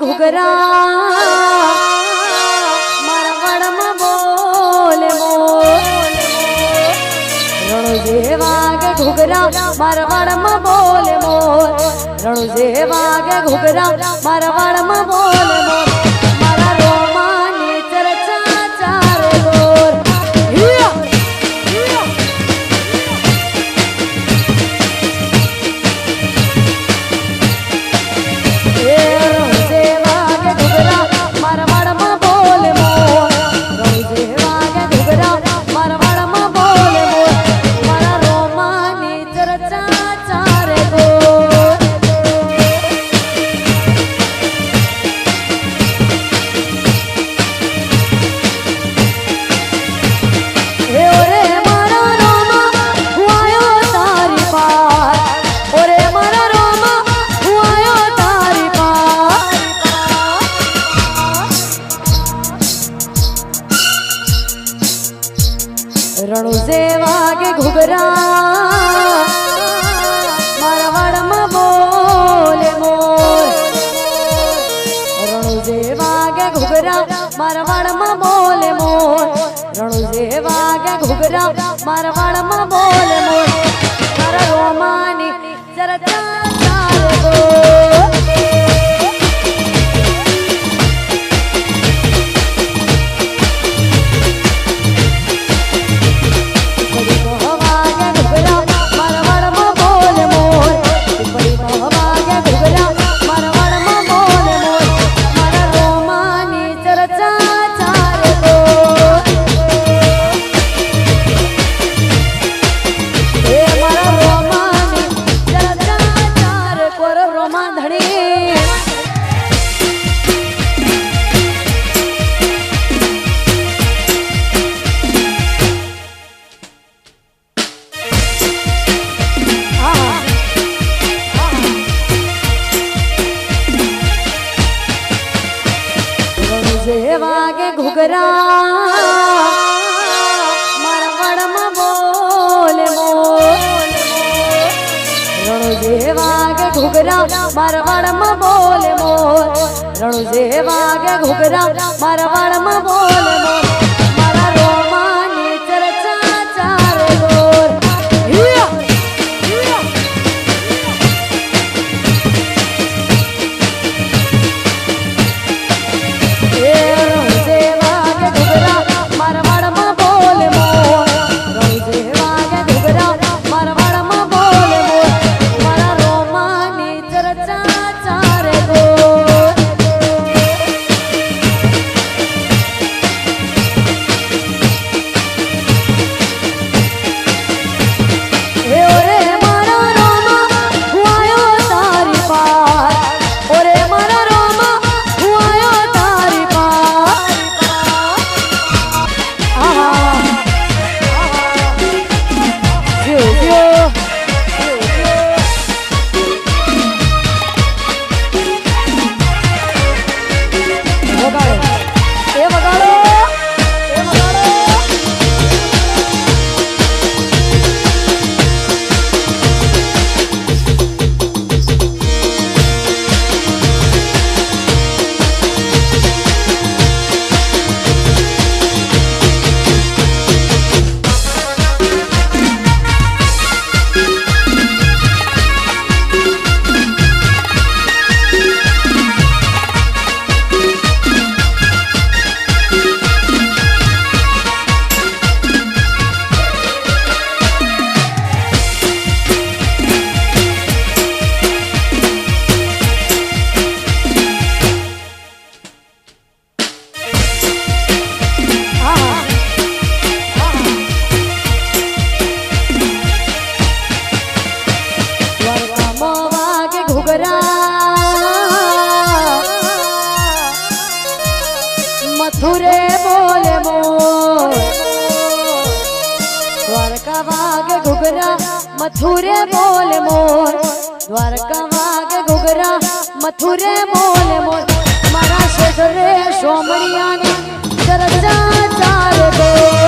ઘુઘરા ઘુઘરા મારવાડમાં બોલે મોર રણુ જે વાગે ઘુઘરા મારવાડમાં બોલે મોર રણુ જે વાગે ઘુઘરા, મારા વાળમાં બોલે મોર. રણુ જે વાગે ઘુઘરા, મારા વાળમાં બોલે મોર. રણુ જે વાગે મારા વાળમાં બોલે જે વાગે ઘુઘરા વાગે ઘુઘરા મારવાડમાં બોલે મોર રણુ જે વાગે ઘુઘરા મારવાડમાં બોલે મોર દ્વારકા વાગ ઘુઘરા, મથુરે બોલ મોર. દ્વારકા વાગ ઘુઘરા, મથુરે બોલ મોર. મારા સોદરે સોમણિયાની દરજા ચાર બોલ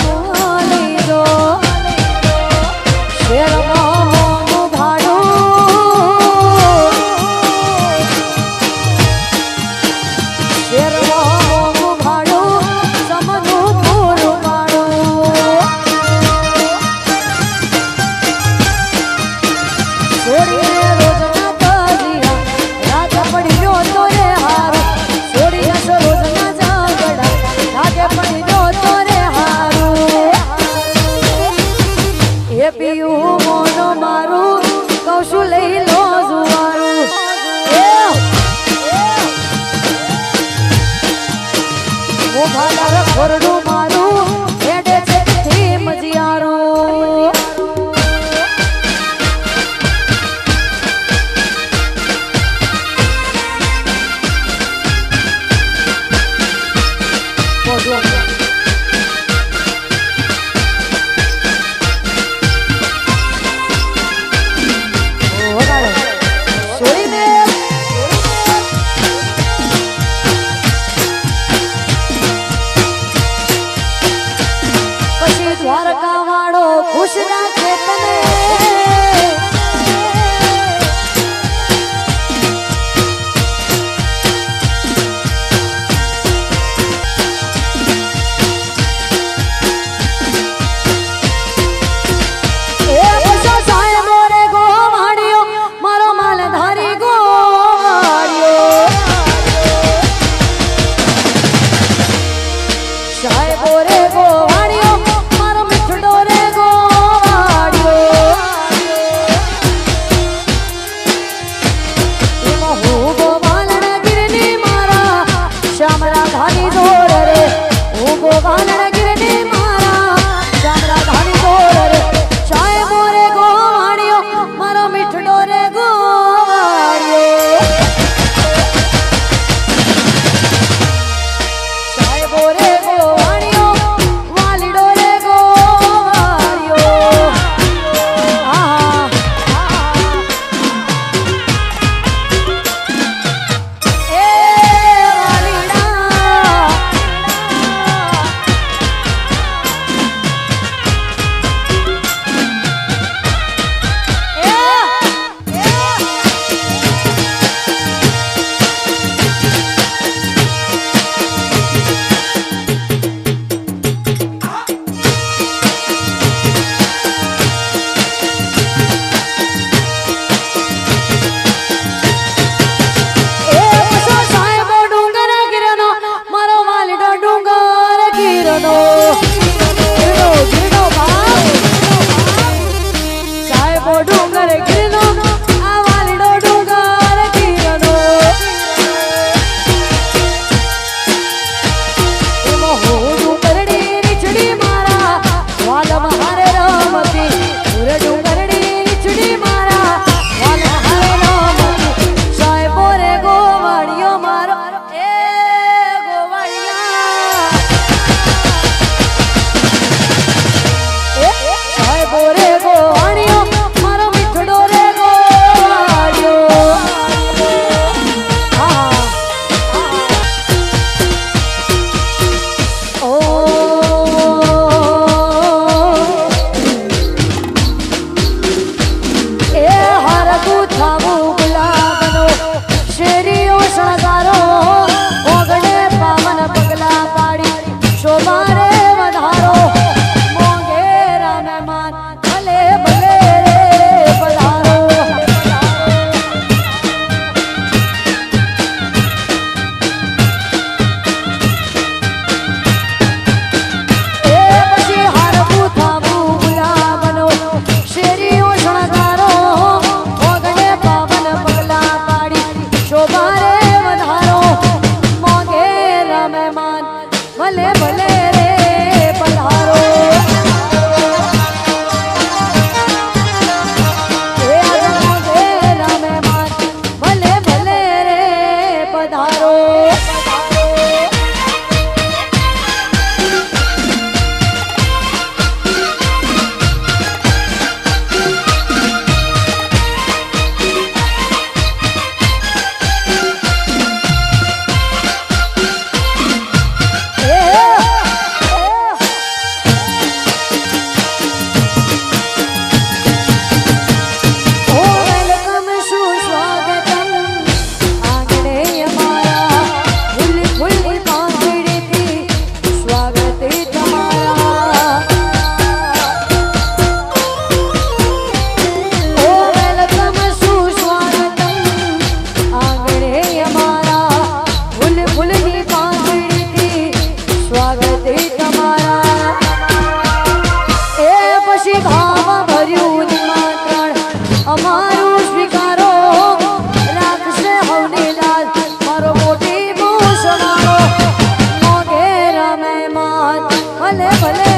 来，来。